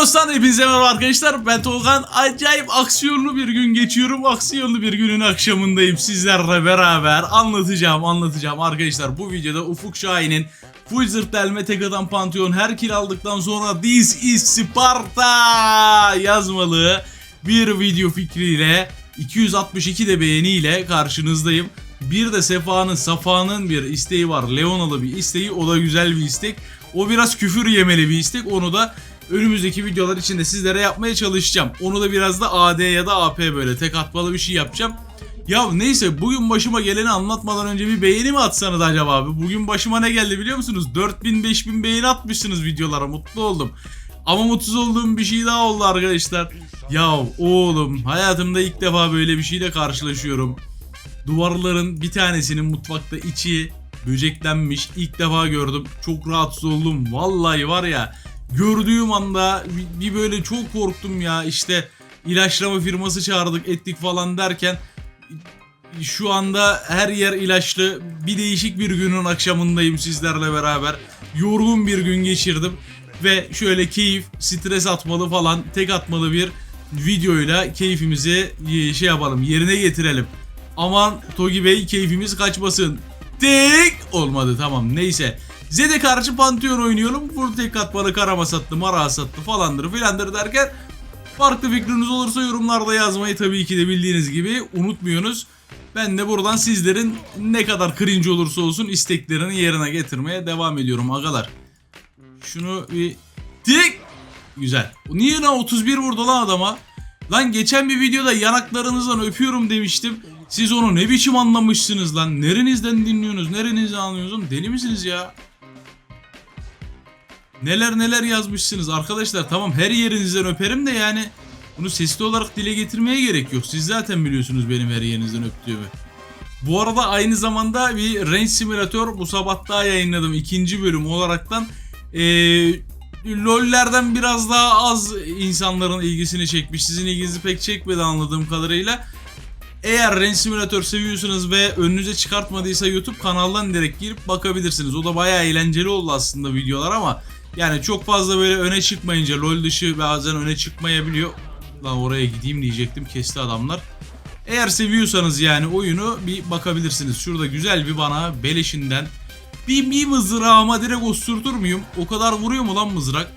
Euros'tan hepinize merhaba arkadaşlar. Ben Tolgan. Acayip aksiyonlu bir gün geçiyorum. Aksiyonlu bir günün akşamındayım. Sizlerle beraber anlatacağım, anlatacağım. Arkadaşlar bu videoda Ufuk Şahin'in Full zırt delme tek Pantheon her kill aldıktan sonra This is Sparta yazmalı bir video fikriyle 262 de beğeniyle karşınızdayım. Bir de Sefa'nın, Safa'nın bir isteği var. Leonalı bir isteği. O da güzel bir istek. O biraz küfür yemeli bir istek. Onu da önümüzdeki videolar içinde sizlere yapmaya çalışacağım. Onu da biraz da AD ya da AP böyle tek atmalı bir şey yapacağım. Ya neyse bugün başıma geleni anlatmadan önce bir beğeni mi atsanız acaba abi? Bugün başıma ne geldi biliyor musunuz? 4000-5000 beğeni atmışsınız videolara mutlu oldum. Ama mutsuz olduğum bir şey daha oldu arkadaşlar. Ya oğlum hayatımda ilk defa böyle bir şeyle karşılaşıyorum. Duvarların bir tanesinin mutfakta içi böceklenmiş. İlk defa gördüm. Çok rahatsız oldum. Vallahi var ya gördüğüm anda bir, böyle çok korktum ya. İşte ilaçlama firması çağırdık ettik falan derken şu anda her yer ilaçlı. Bir değişik bir günün akşamındayım sizlerle beraber. Yorgun bir gün geçirdim ve şöyle keyif, stres atmalı falan, tek atmalı bir videoyla keyfimizi e, şey yapalım, yerine getirelim. Aman Togi Bey keyfimiz kaçmasın. Tek olmadı tamam neyse. Zed'e karşı Pantheon oynuyorum. Full tek karama sattı, mara sattı falandır filandır derken Farklı fikriniz olursa yorumlarda yazmayı tabii ki de bildiğiniz gibi unutmuyorsunuz. Ben de buradan sizlerin ne kadar cringe olursa olsun isteklerini yerine getirmeye devam ediyorum agalar. Şunu bir dik güzel. Niye lan 31 vurdu lan adama? Lan geçen bir videoda yanaklarınızdan öpüyorum demiştim. Siz onu ne biçim anlamışsınız lan? Nerenizden dinliyorsunuz? Nerenizden anlıyorsunuz? Deli misiniz ya? Neler neler yazmışsınız arkadaşlar. Tamam her yerinizden öperim de yani bunu sesli olarak dile getirmeye gerek yok. Siz zaten biliyorsunuz benim her yerinizden öptüğümü. Bu arada aynı zamanda bir Range Simulator bu sabah daha yayınladım. ikinci bölüm olaraktan. Ee, LoL'lerden biraz daha az insanların ilgisini çekmiş. Sizin ilginizi pek çekmedi anladığım kadarıyla. Eğer Range Simulator seviyorsunuz ve önünüze çıkartmadıysa YouTube kanaldan direkt girip bakabilirsiniz. O da bayağı eğlenceli oldu aslında videolar ama yani çok fazla böyle öne çıkmayınca LoL dışı bazen öne çıkmayabiliyor. Lan oraya gideyim diyecektim kesti adamlar. Eğer seviyorsanız yani oyunu bir bakabilirsiniz. Şurada güzel bir bana beleşinden bir, bir mızrağıma direkt osurtur muyum? O kadar vuruyor mu lan mızrak?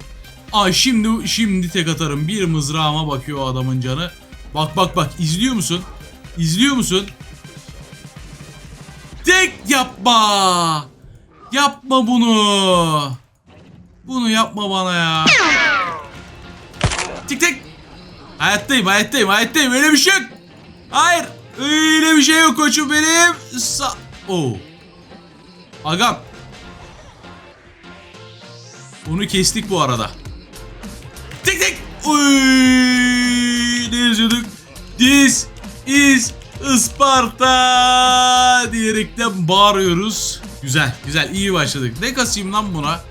Aa şimdi şimdi tek atarım. Bir mızrağıma bakıyor adamın canı. Bak bak bak izliyor musun? İzliyor musun? Tek yapma. Yapma bunu. Bunu yapma bana ya. Tik tik. Hayattayım hayattayım hayattayım öyle bir şey yok. Hayır. Öyle bir şey yok koçum benim. Sa Oo. Agam. Bunu kestik bu arada. Tik tik. Uy, ne yazıyorduk? This is Isparta diyerekten bağırıyoruz. Güzel güzel iyi başladık. Ne kasayım lan buna?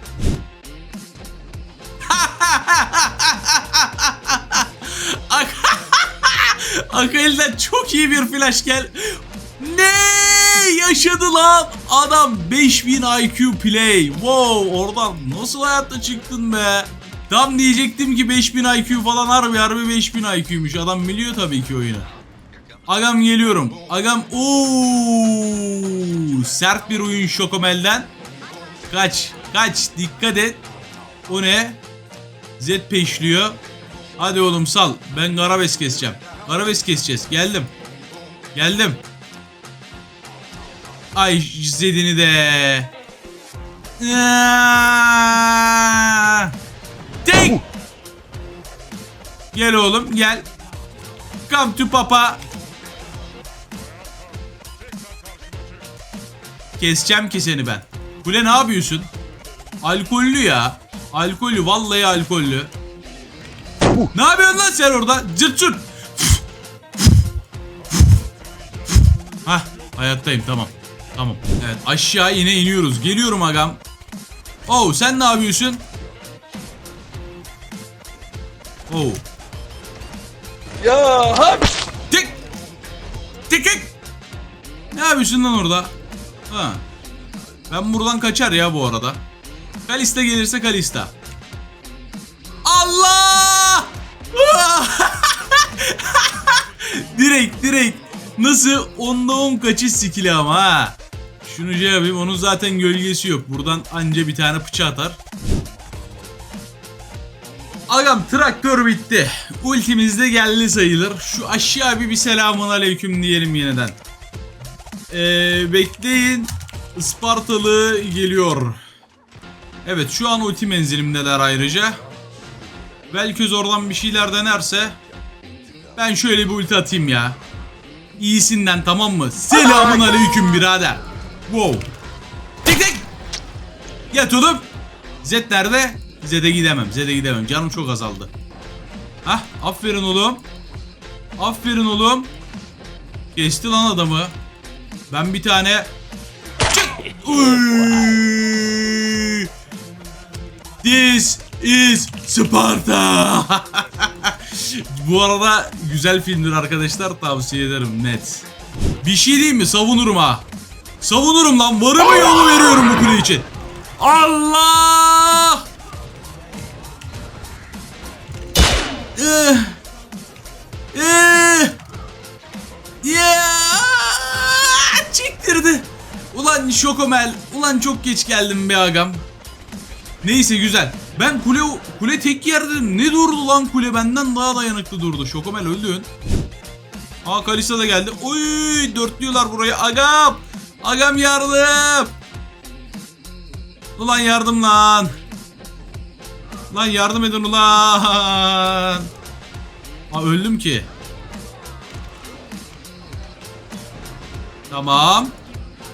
Akali'den çok iyi bir flash gel. Ne yaşadı lan? Adam 5000 IQ play. Wow oradan nasıl hayatta çıktın be? Tam diyecektim ki 5000 IQ falan harbi harbi 5000 IQ'ymuş. Adam biliyor tabii ki oyunu. Agam geliyorum. Agam ooo sert bir oyun Şokomel'den. Kaç kaç dikkat et. O ne? Z peşliyor. Hadi oğlum sal. Ben Garabes keseceğim. Garabes keseceğiz. Geldim. Geldim. Ay Zed'ini de. Tek. Gel oğlum gel. Come to papa. Keseceğim ki seni ben. Kule ne yapıyorsun? Alkollü ya. Alkollü vallahi alkollü. Ne yapıyorsun lan sen orada? Cırt cırt. Hayattayım tamam. Tamam. Evet aşağı yine iniyoruz. Geliyorum agam. Oh sen ne yapıyorsun? Oh. Ya hap. Tik. Tik tik. Ne yapıyorsun lan orada? Ha. Ben buradan kaçar ya bu arada. Kalista gelirse Kalista. Nasıl? Onda 10 kaçış skill'i ama ha. Şunu şey yapayım. Onun zaten gölgesi yok. Buradan anca bir tane bıçağı atar. Agam traktör bitti. Ultimiz de geldi sayılır. Şu aşağı bir, bir selamun aleyküm diyelim yeniden. Ee, bekleyin. Ispartalı geliyor. Evet şu an ulti menzilimdeler ayrıca. Belki oradan bir şeyler denerse ben şöyle bir ulti atayım ya. İyisinden tamam mı? Selamun aleyküm birader. Wow. Tek tek. Yat oğlum. Zed nerede? Zed'e gidemem. Zed'e gidemem. Canım çok azaldı. Hah aferin oğlum. Aferin oğlum. Geçti lan adamı. Ben bir tane... Çık! This is Sparta. Bu arada güzel filmdir arkadaşlar tavsiye ederim net. Bir şey diyeyim mi? Savunurum ha. Savunurum lan. Varımı yolu veriyorum bu kule için. Allah! Eh. Eh. Yeah! Çektirdi. Ulan Şokomel. Ulan çok geç geldim be agam. Neyse güzel. Ben kule kule tek yerde ne durdu lan kule benden daha dayanıklı durdu. Şokomel öldün. Aa Kalista da geldi. Oy dörtlüyorlar burayı. Agam. Agam yardım. Ulan yardım lan. Lan yardım edin ulan. Aa öldüm ki. Tamam.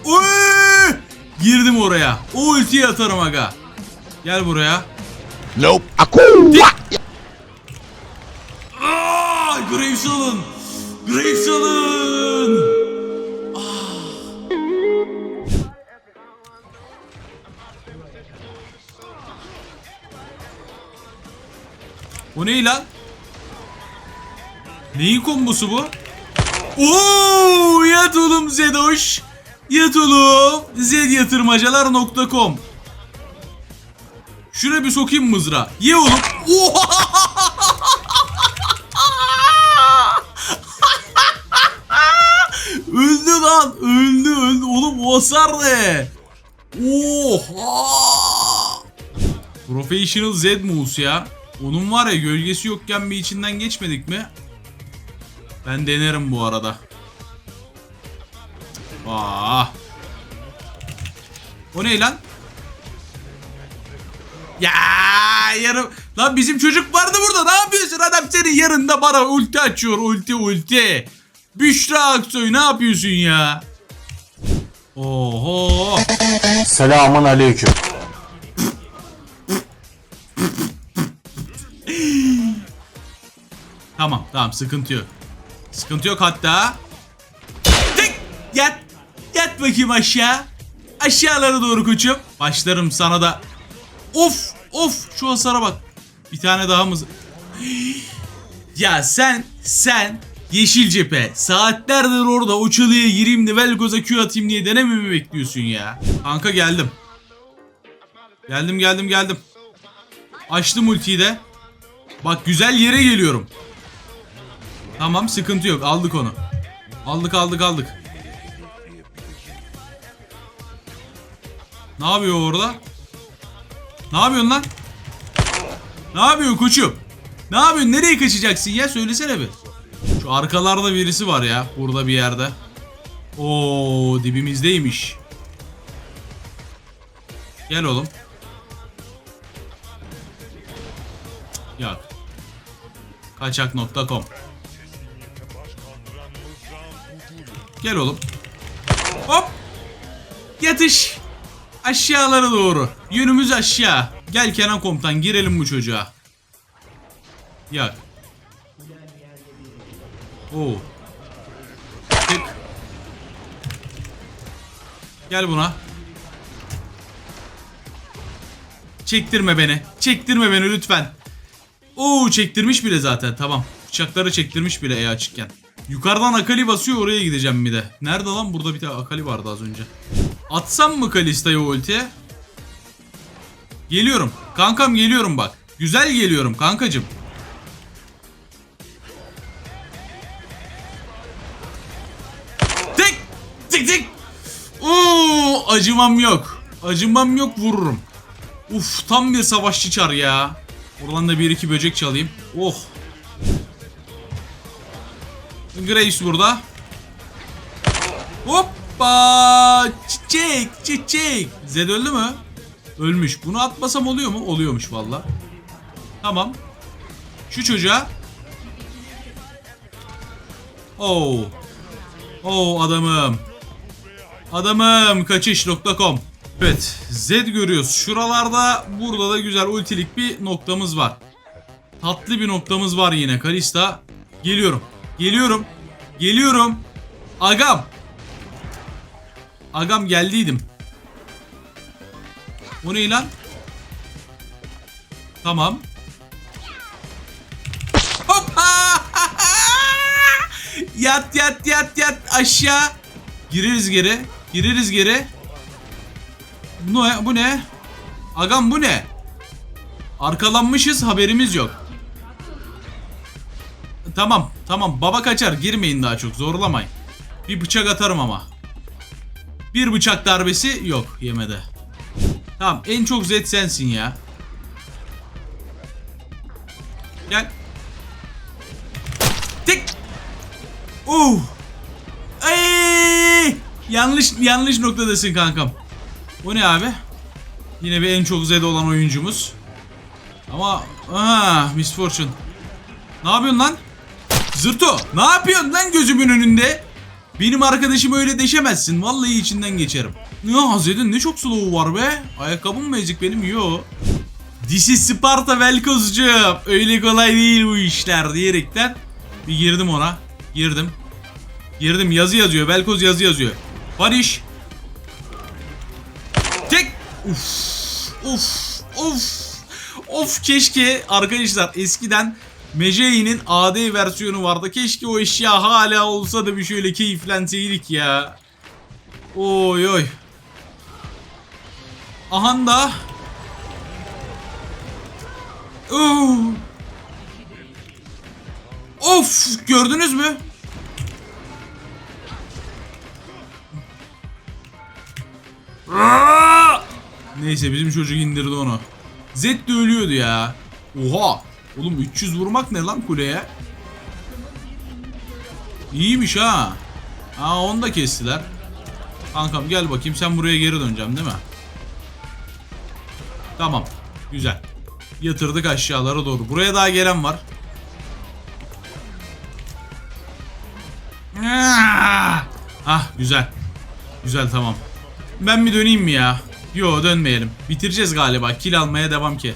Oy! Girdim oraya. O ultiyi atarım aga. Gel buraya. Nope. Aku. Aa, Graves alın. Graves alın. O ne lan? Neyin kombosu bu? Oo, yat oğlum Zedoş. Yat oğlum. Zedyatırmacalar.com Şuraya bir sokayım mızrağı. Ye oğlum. Oha! öldü lan. Öldü öldü. Oğlum o hasar ne? Oha! Professional Z Moose ya. Onun var ya gölgesi yokken bir içinden geçmedik mi? Ben denerim bu arada. Aa. O ne lan? Yarım. Lan bizim çocuk vardı burada. Ne yapıyorsun? Adam senin yarında bana ulti açıyor. Ulti ulti. Büşra Aksoy ne yapıyorsun ya? Oho. Selamun aleyküm. Tamam tamam sıkıntı yok. Sıkıntı yok hatta. Tık yat. Yat bakayım aşağı. Aşağılara doğru koçum. Başlarım sana da. Of of şu hasara bak. Bir tane daha mı? Ya sen sen Yeşil cephe saatlerdir orada o çalıya gireyim de Velkoz'a Q atayım diye denememi bekliyorsun ya. Kanka geldim. Geldim geldim geldim. Açtım ultiyi de. Bak güzel yere geliyorum. Tamam sıkıntı yok aldık onu. Aldık aldık aldık. Ne yapıyor orada? Ne yapıyorsun lan? Ne yapıyorsun koçum? Ne yapıyorsun? Nereye kaçacaksın ya? Söylesene bir. Şu arkalarda birisi var ya. Burada bir yerde. Oo dibimizdeymiş. Gel oğlum. Yok. Kaçak.com Gel oğlum. Hop. Yatış. Aşağılara doğru. Yönümüz aşağı. Gel Kenan komutan girelim bu çocuğa. Yak. Oo. Tık. Gel buna. Çektirme beni. Çektirme beni lütfen. Oo çektirmiş bile zaten tamam. Bıçakları çektirmiş bile E açıkken. Yukarıdan Akali basıyor oraya gideceğim bir de. Nerede lan burada bir tane Akali vardı az önce. Atsam mı Kalista'ya ulti? Geliyorum. Kankam geliyorum bak. Güzel geliyorum kankacım. Tek! Tek tek! Oo, acımam yok. Acımam yok vururum. Uf tam bir savaşçı çar ya. Buradan da bir iki böcek çalayım. Oh. Graves burada. Hoppa! Çiçek, çiçek. Zed öldü mü? Ölmüş. Bunu atmasam oluyor mu? Oluyormuş valla. Tamam. Şu çocuğa. Oo. Oo adamım. Adamım kaçış.com. Evet Z görüyoruz. Şuralarda burada da güzel ultilik bir noktamız var. Tatlı bir noktamız var yine Kalista. Geliyorum. Geliyorum. Geliyorum. Agam. Agam geldiydim. O ne lan? Tamam. Hoppa! yat yat yat yat aşağı. Gireriz geri. Gireriz geri. Bu ne? Bu ne? Agam bu ne? Arkalanmışız haberimiz yok. Tamam tamam baba kaçar girmeyin daha çok zorlamayın. Bir bıçak atarım ama. Bir bıçak darbesi yok yemede. Tamam en çok Z sensin ya. Gel. Tek. Uh. Ay! Yanlış yanlış noktadasın kankam. Bu ne abi? Yine bir en çok Z olan oyuncumuz. Ama ah Miss Fortune. Ne yapıyorsun lan? Zırto ne yapıyorsun lan gözümün önünde? Benim arkadaşım öyle deşemezsin. Vallahi içinden geçerim. Ya Hazredin ne çok slow var be. Ayakkabım mı ezik benim? Yo. İs Sparta Velkozcuğum. Öyle kolay değil bu işler diyerekten bir girdim ona. Girdim. Girdim yazı yazıyor. Velkoz yazı yazıyor. Barış. Tek. Uf. Uf. Uf. Of keşke arkadaşlar eskiden Mejei'nin AD versiyonu vardı. Keşke o eşya hala olsa da bir şöyle keyiflenseydik ya. Oy oy. Ahan da. Oo. Of gördünüz mü? Neyse bizim çocuk indirdi onu. Zed de ölüyordu ya. Oha. Oğlum 300 vurmak ne lan kuleye? İyiymiş ha. Aa onu da kestiler. Kankam gel bakayım sen buraya geri döneceğim değil mi? Tamam. Güzel. Yatırdık aşağılara doğru. Buraya daha gelen var. Ah, Ah güzel. Güzel tamam. Ben bir döneyim mi ya? Yo dönmeyelim. Bitireceğiz galiba. Kill almaya devam ki.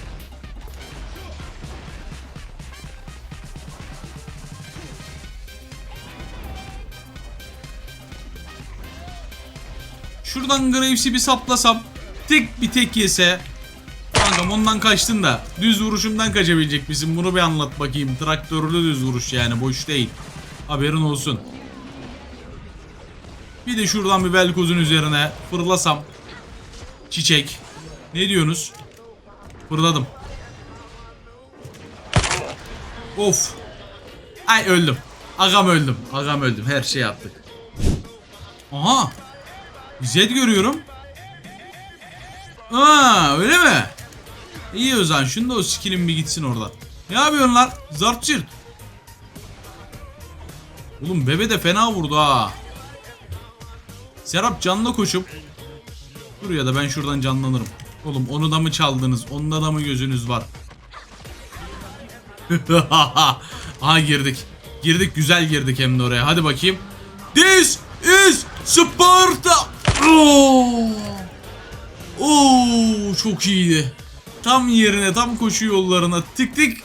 Şuradan Graves'i bir saplasam. Tek bir tek yese. Kankam ondan kaçtın da. Düz vuruşumdan kaçabilecek misin? Bunu bir anlat bakayım. Traktörlü düz vuruş yani. Boş değil. Haberin olsun. Bir de şuradan bir Velkoz'un üzerine fırlasam. Çiçek. Ne diyorsunuz? Fırladım. Of. Ay öldüm. Agam öldüm. Agam öldüm. Her şey yaptık. Aha. Zed görüyorum. Aa öyle mi? İyi o zaman. Şunu da o skill'in bir gitsin orada. Ne yapıyorsun lan? Zart çırt. Oğlum bebe de fena vurdu ha. Serap canla koşup Dur ya da ben şuradan canlanırım. Oğlum onu da mı çaldınız? Onda da mı gözünüz var? Aha girdik. Girdik güzel girdik hem de oraya. Hadi bakayım. This is Sparta. Oo. Oo çok iyiydi. Tam yerine tam koşu yollarına tık tık.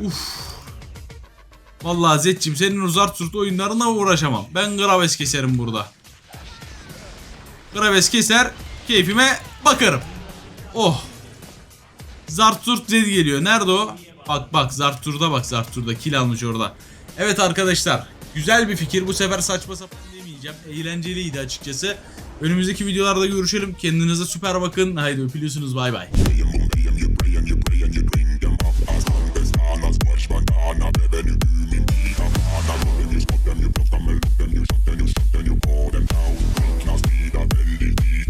Uf. Vallahi Zetçim senin uzart surt oyunlarına uğraşamam. Ben Graves keserim burada. Graves keser, keyfime bakarım. Oh. Zarturt Zed geliyor. Nerede o? Bak bak Zartur'da bak Zartur'da kill almış orada. Evet arkadaşlar. Güzel bir fikir. Bu sefer saçma sapan demeyeceğim. Eğlenceliydi açıkçası. Önümüzdeki videolarda görüşelim. Kendinize süper bakın. Haydi öpülüyorsunuz. Bay bay.